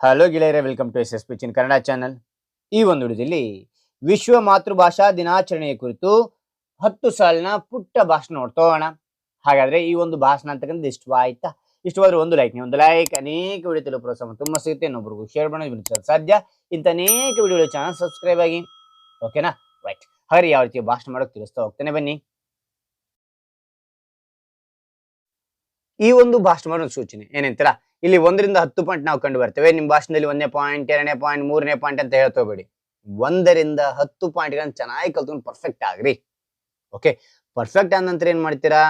Hello ಗೆಳೆಯರೆ welcome to S S ಪಿಚಿನ್ Kannada channel ಈ ಒಂದು ವಿಡಿಯೋದಲ್ಲಿ ವಿಶ್ವ ಮಾತೃಭಾಷಾ ದಿನಾಚರಣೆಯ ಕುರಿತು ಹತ್ತು ಸಾಲಿನ ಪುಟ್ಟ ಭಾಷಣ ನೋಡ್ತೋಣ ಹಾಗಾದ್ರೆ ಈ ಒಂದು ಭಾಷಣ ಅಂತಕ್ಕಂಥದ್ದು ಇಷ್ಟವಾಯ್ತಾ ಇಷ್ಟವಾದ್ರೆ ಒಂದು ಲೈಕ್ ಒಂದು ಲೈಕ್ ಅನೇಕ ವಿಡಿಯೋ ತಲುಪೋ ಪ್ರೋತ್ಸಾಹ ತುಂಬಾ ಸಿಗುತ್ತೆ. ಇನ್ನೊಬ್ರಿಗೂ ಶೇರ್ ಮಾಡೋದು ಸಾಧ್ಯ ಇಂಥ ಅನೇಕ ವಿಡಿಯೋ ಚಾನಲ್ ಸಬ್ಸ್ಕ್ರೈಬ್ ಆಗಿ. ಓಕೆನಾ ರೈಟ್ ಹಾಗಾದ್ರೆ ಯಾವ ರೀತಿ ಭಾಷಣ ಮಾಡೋಕೆ ತಿಳಿಸ್ತಾ ಹೋಗ್ತೇನೆ ಬನ್ನಿ. ಈ ಒಂದು ಭಾಷಣ ಸೂಚನೆ ಏನಂತೀರಾ? ಇಲ್ಲಿ ಒಂದರಿಂದ ಹತ್ತು ಪಾಯಿಂಟ್ ನಾವು ಕಂಡು ಬರ್ತೇವೆ. ನಿಮ್ಮ ಭಾಷಣದಲ್ಲಿ ಒಂದನೇ ಪಾಯಿಂಟ್ ಎರಡನೇ ಪಾಯಿಂಟ್ ಮೂರನೇ ಪಾಯಿಂಟ್ ಅಂತ ಹೇಳ್ತೋಬೇಡಿ ಒಂದರಿಂದ ಹತ್ತು ಪಾಯಿಂಟ್ ಚೆನ್ನಾಗಿ ಕಲ್ತ್ಕೊಂಡು ಪರ್ಫೆಕ್ಟ್ ಆಗ್ರಿ. ಓಕೆ ಪರ್ಫೆಕ್ಟ್ ಆದ ನಂತರ ಏನ್ ಮಾಡ್ತೀರಾ?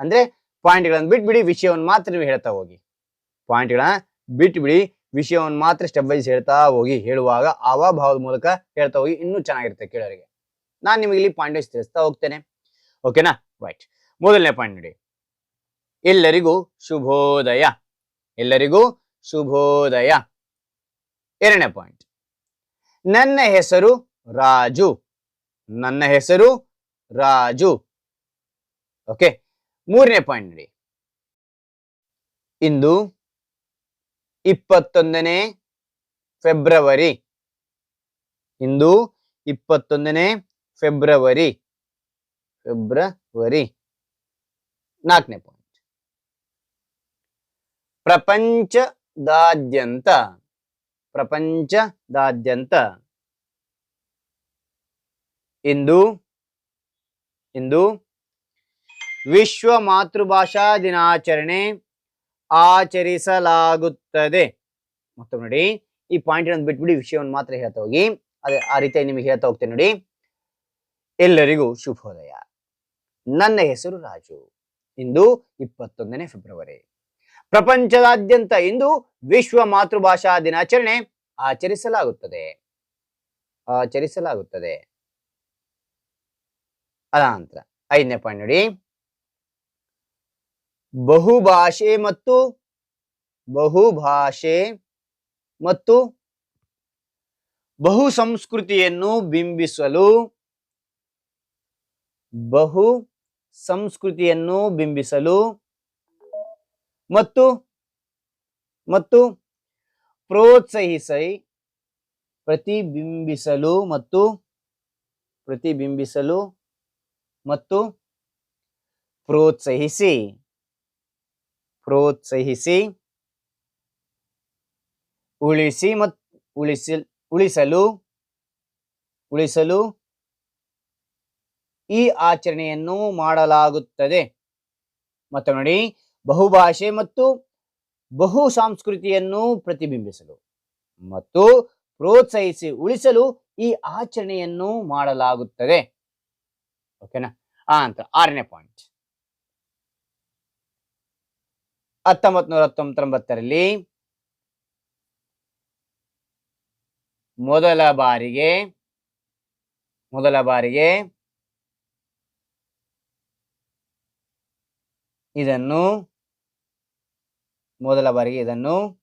ಅಂದ್ರೆ ಪಾಯಿಂಟ್ಗಳನ್ನ ಬಿಟ್ಬಿಡಿ, ವಿಷಯವನ್ನು ಮಾತ್ರ ನೀವು ಹೇಳ್ತಾ ಹೋಗಿ. ಪಾಯಿಂಟ್ಗಳನ್ನ ಬಿಟ್ಬಿಡಿ, ವಿಷಯವನ್ನು ಮಾತ್ರ ಸ್ಟೆಪ್ ವೈಸ್ ಹೇಳ್ತಾ ಹೋಗಿ. ಹೇಳುವಾಗ ಭಾವದ ಮೂಲಕ ಹೇಳ್ತಾ ಹೋಗಿ. ಇನ್ನೂ ಚೆನ್ನಾಗಿರುತ್ತೆ ಕೇಳೋರಿಗೆ. ನಾನು ನಿಮಗೆ ಇಲ್ಲಿ ಪಾಯಿಂಟ್ ವೈಸ್ ತಿಳಿಸ್ತಾ ಹೋಗ್ತೇನೆ. ಓಕೆನಾ ರೈಟ್ ಮೊದಲನೇ ಪಾಯಿಂಟ್ ನೋಡಿ. ಎಲ್ಲರಿಗೂ ಶುಭೋದಯ. ಎಲ್ಲರಿಗೂ ಶುಭೋದಯ. ಎರಡನೇ ಪಾಯಿಂಟ್ ನನ್ನ ಹೆಸರು ರಾಜು. ನನ್ನ ಹೆಸರು ರಾಜು. ಓಕೆ ಮೂರನೇ ಪಾಯಿಂಟ್ ನೋಡಿ. ಇಂದು ಇಪ್ಪತ್ತೊಂದನೇ ಫೆಬ್ರವರಿ ಇಂದು ಇಪ್ಪತ್ತೊಂದನೇ ಫೆಬ್ರವರಿ ಫೆಬ್ರವರಿ ನಾಲ್ಕನೇ ಪಾಯಿಂಟ್ ಪ್ರಪಂಚದಾದ್ಯಂತ ಪ್ರಪಂಚದಾದ್ಯಂತ. ಇಂದು ಇಂದು ವಿಶ್ವ ಮಾತೃಭಾಷಾ ದಿನಾಚರಣೆ ಆಚರಿಸಲಾಗುತ್ತದೆ. ಮತ್ತು ನೋಡಿ, ಈ ಪಾಯಿಂಟ್ ಅನ್ನು ಬಿಟ್ಬಿಡಿ, ವಿಷಯವನ್ನು ಮಾತ್ರ ಹೇಳ್ತಾ ಹೋಗಿ. ಅದೇ ಆ ರೀತಿಯಾಗಿ ನಿಮಗೆ ಹೇಳ್ತಾ ಹೋಗ್ತೇನೆ ನೋಡಿ. ಎಲ್ಲರಿಗೂ ಶುಭೋದಯ. ನನ್ನ ಹೆಸರು ರಾಜು. ಇಂದು ಇಪ್ಪತ್ತೊಂದನೇ ಫೆಬ್ರವರಿ ಪ್ರಪಂಚದಾದ್ಯಂತ ಇಂದು ವಿಶ್ವ ಮಾತೃಭಾಷಾ ದಿನಾಚರಣೆ ಆಚರಿಸಲಾಗುತ್ತದೆ. ಆಚರಿಸಲಾಗುತ್ತದೆ. ಅದಾನಂತರ ಐದನೇ ಪಾಯಿಂಟ್ ನೋಡಿ. ಬಹುಭಾಷೆ ಮತ್ತು ಬಹುಭಾಷೆ ಮತ್ತು ಬಹು ಸಂಸ್ಕೃತಿಯನ್ನು ಬಿಂಬಿಸಲು ಬಹು ಸಂಸ್ಕೃತಿಯನ್ನು ಬಿಂಬಿಸಲು ಮತ್ತು ಮತ್ತು ಪ್ರೋತ್ಸಾಹಿಸಿ, ಪ್ರತಿಬಿಂಬಿಸಲು ಮತ್ತು ಪ್ರತಿಬಿಂಬಿಸಲು ಮತ್ತು ಪ್ರೋತ್ಸಾಹಿಸಿ ಪ್ರೋತ್ಸಾಹಿಸಿ, ಉಳಿಸಿ ಮತ್ತು ಉಳಿಸಿ, ಉಳಿಸಲು ಉಳಿಸಲು ಈ ಆಚರಣೆಯನ್ನು ಮಾಡಲಾಗುತ್ತದೆ. ಮತ್ತು ನೋಡಿ ಬಹುಭಾಷೆ ಮತ್ತು ಬಹು ಸಂಸ್ಕೃತಿಯನ್ನು ಪ್ರತಿಬಿಂಬಿಸಲು ಮತ್ತು ಪ್ರೋತ್ಸಾಹಿಸಿ ಉಳಿಸಲು ಈ ಆಚರಣೆಯನ್ನು ಮಾಡಲಾಗುತ್ತದೆ. ಓಕೆನಾ? ಆ ಅಂತ ಆರನೇ ಪಾಯಿಂಟ್ ಹತ್ತೊಂಬತ್ ನೂರ ಹತ್ತೊಂಬತ್ತರಲ್ಲಿ ಮೊದಲ ಬಾರಿಗೆ ಮೊದಲ ಬಾರಿಗೆ ಇದನ್ನು ಮೊದಲ ಬಾರಿಗೆ ಇದನ್ನು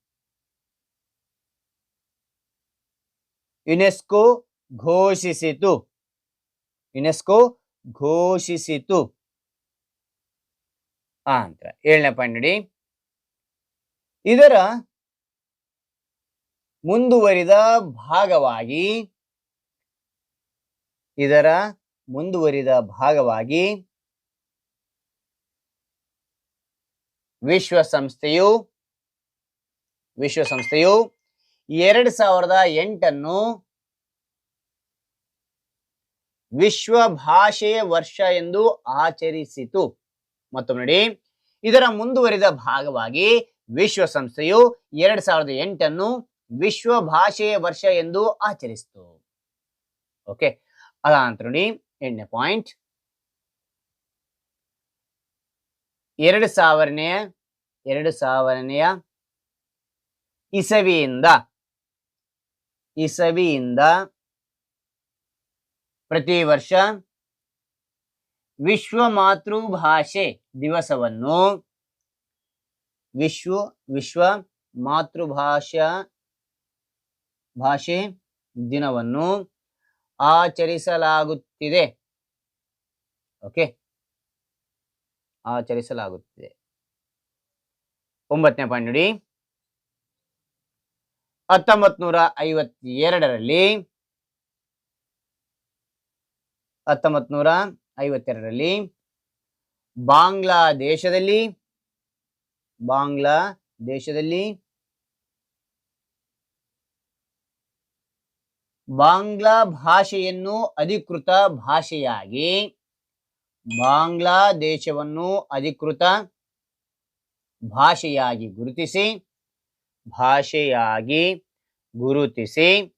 ಯುನೆಸ್ಕೋ ಘೋಷಿಸಿತು. ಯುನೆಸ್ಕೋ ಘೋಷಿಸಿತು. ಆ ಅಂತ ಏಳನೇ ಪಾಯಿಂಟ್ ನೋಡಿ. ಇದರ ಮುಂದುವರಿದ ಭಾಗವಾಗಿ, ಇದರ ಮುಂದುವರಿದ ಭಾಗವಾಗಿ ವಿಶ್ವಸಂಸ್ಥೆಯು ವಿಶ್ವಸಂಸ್ಥೆಯು ಎರಡ್ ಸಾವಿರದ ಎಂಟನ್ನು ವಿಶ್ವ ಭಾಷೆಯ ವರ್ಷ ಎಂದು ಆಚರಿಸಿತು. ಮತ್ತೊಮ್ಮೆ ನೋಡಿ. ಇದರ ಮುಂದುವರಿದ ಭಾಗವಾಗಿ ವಿಶ್ವಸಂಸ್ಥೆಯು ಎರಡ್ ಸಾವಿರದ ಎಂಟನ್ನು ವಿಶ್ವ ಭಾಷೆಯ ವರ್ಷ ಎಂದು ಆಚರಿಸಿತು. ಓಕೆ. ಅದಾನಂತರ ನೋಡಿ, ಎಂಟನೇ ಪಾಯಿಂಟ್. ಎರಡು ಸಾವಿರನೆಯ ಎರಡು ಸಾವಿರನೆಯ ಇಸವಿಯಿಂದ ಇಸವಿಯಿಂದ ಪ್ರತಿ ವರ್ಷ ವಿಶ್ವ ಮಾತೃಭಾಷೆ ದಿವಸವನ್ನು ವಿಶ್ವ ವಿಶ್ವ ಮಾತೃಭಾಷಾ, ಭಾಷೆ ದಿನವನ್ನು ಆಚರಿಸಲಾಗುತ್ತಿದೆ. ಓಕೆ ಆಚರಿಸಲಾಗುತ್ತಿದೆ. ಒಂಬತ್ತನೇ ಪಾಯಿಂಟ್ ನೋಡಿ. ಹತ್ತೊಂಬತ್ ನೂರ ಐವತ್ತೆರಡರಲ್ಲಿ ಹತ್ತೊಂಬತ್ ನೂರ ಐವತ್ತೆರಡರಲ್ಲಿ ಬಾಂಗ್ಲಾದೇಶದಲ್ಲಿ ಬಾಂಗ್ಲಾ ದೇಶದಲ್ಲಿ ಬಾಂಗ್ಲಾ ಭಾಷೆಯನ್ನು ಅಧಿಕೃತ ಭಾಷೆಯಾಗಿ, ಬಾಂಗ್ಲಾದೇಶವನ್ನು ಅಧಿಕೃತ ಭಾಷೆಯಾಗಿ ಗುರುತಿಸಿ ಭಾಷೆಯಾಗಿ ಗುರುತಿಸಿ,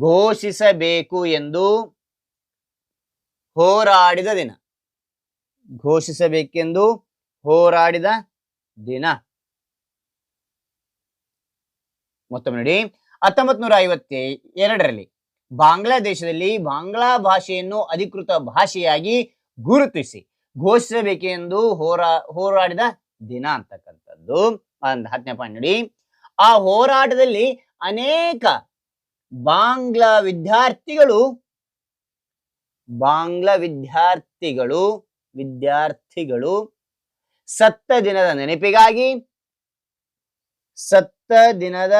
ಘೋಷಿಸಬೇಕು ಎಂದು ಹೋರಾಡಿದ ದಿನ. ಘೋಷಿಸಬೇಕೆಂದು ಹೋರಾಡಿದ ದಿನ. ಮತ್ತೊಮ್ಮೆ ನೋಡಿ. ಹತ್ತೊಂಬತ್ ನೂರ ಐವತ್ತ ಎರಡರಲ್ಲಿ ಬಾಂಗ್ಲಾದೇಶದಲ್ಲಿ ಬಾಂಗ್ಲಾ ಭಾಷೆಯನ್ನು ಅಧಿಕೃತ ಭಾಷೆಯಾಗಿ ಗುರುತಿಸಿ. ಘೋಷಿಸಬೇಕೆಂದು ಹೋರಾ, ಹೋರಾಡಿದ ದಿನ ಅಂತಕ್ಕಂಥದ್ದು. ಒಂದು ಹತ್ತನೇ ಪಾಯಿಂಟ್ ನೋಡಿ. ಆ ಹೋರಾಟದಲ್ಲಿ ಅನೇಕ ಬಾಂಗ್ಲಾ ವಿದ್ಯಾರ್ಥಿಗಳು ಬಾಂಗ್ಲಾ ವಿದ್ಯಾರ್ಥಿಗಳು ವಿದ್ಯಾರ್ಥಿಗಳು ಸತ್ತ ದಿನದ ನೆನಪಿಗಾಗಿ, ಸತ್ತ ದಿನದ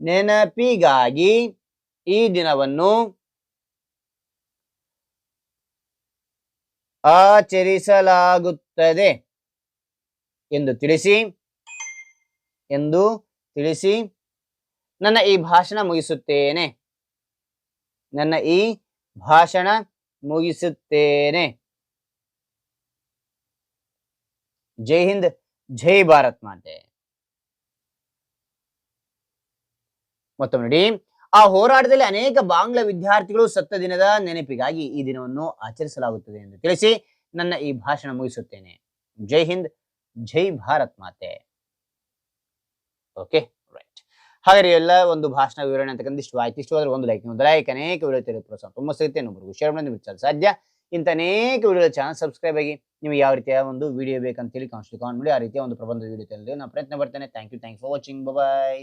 ನೆನಪಿಗಾಗಿ ಈ ದಿನವನ್ನು ಆಚರಿಸಲಾಗುತ್ತದೆ ಎಂದು ತಿಳಿಸಿ ಎಂದು ತಿಳಿಸಿ ನನ್ನ ಈ ಭಾಷಣ ಮುಗಿಸುತ್ತೇನೆ. ನನ್ನ ಈ ಭಾಷಣ ಮುಗಿಸುತ್ತೇನೆ. ಜೈ ಹಿಂದ್, ಜೈ ಭಾರತ್ ಮಾತೆ. ಮತ್ತೊಮ್ಮೆ ನೋಡಿ. ಆ ಹೋರಾಟದಲ್ಲಿ ಅನೇಕ ಬಾಂಗ್ಲಾ ವಿದ್ಯಾರ್ಥಿಗಳು ಸತ್ತ ದಿನದ ನೆನಪಿಗಾಗಿ ಈ ದಿನವನ್ನು ಆಚರಿಸಲಾಗುತ್ತದೆ ಎಂದು ತಿಳಿಸಿ ನನ್ನ ಈ ಭಾಷಣ ಮುಗಿಸುತ್ತೇನೆ. ಜೈ ಹಿಂದ್, ಜೈ ಭಾರತ್ ಮಾತೆ. ಓಕೆ ರೈಟ್ ಹಾಗಾದ್ರೆ ಎಲ್ಲ ಒಂದು ಭಾಷಣ ವಿವರಣೆ ಅಂತಕ್ಕಂಥ ಇಷ್ಟು ಆಯ್ತು. ಇಷ್ಟವಾದ್ರೆ ಒಂದು ಲೈಕ್ ಒಂದು ಲೈಕ್ ಅನೇಕ ವಿಡಿಯೋ ತಿಳಿದ ಪ್ರೋತ್ಸಾಹ ತುಂಬ ಸಿಗುತ್ತೆ. ಇನ್ನೊಬ್ರಿಗೂ ಶೇರ್ ಮಾಡಿ ಸಾಧ್ಯ. ಇಂಥ ಅನೇಕ ವಿಡಿಯೋ ಚಾನಲ್ ಸಬ್ಸ್ಕ್ರೈಬ್ ಆಗಿ ನಿಮಗೆ ಯಾವ ರೀತಿಯ ಒಂದು ವಿಡಿಯೋ ಬೇಕಂತೇಳಿ ಹೇಳಿ ಕಾನ್ ಮಾಡಿ, ಆ ರೀತಿಯ ಒಂದು ಪ್ರಬಂಧ ವಿಡಿಯೋ ನಾನು ಪ್ರಯತ್ನ ಪಡ್ತೇನೆ. Thank you thank for watching bye